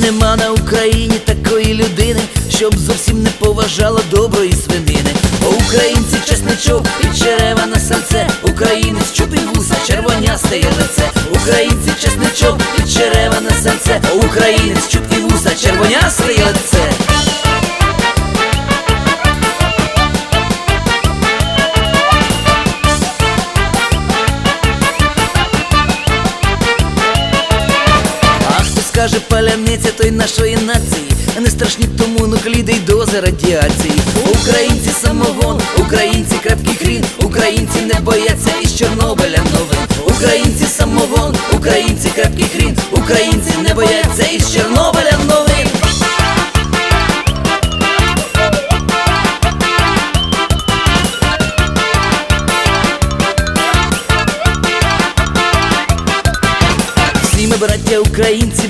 нема на Україні такої людини, щоб зовсім не поважала доброї свинини. О, українці чесничок і черева на серце, українець чути вуса, червонясте є лице, українці чесничок і черева на серце, О, українець чути вуса, червонясте є лице. скаже паляниця той нашої нації, а не страшні тому нукліди й дози радіації. Українці самогон, українці крепкий хрін, українці не бояться із Чорнобиля новин. Українці самогон, українці крепкий хрін, українці не бояться із Чорнобиля новин. Всі браття, українці.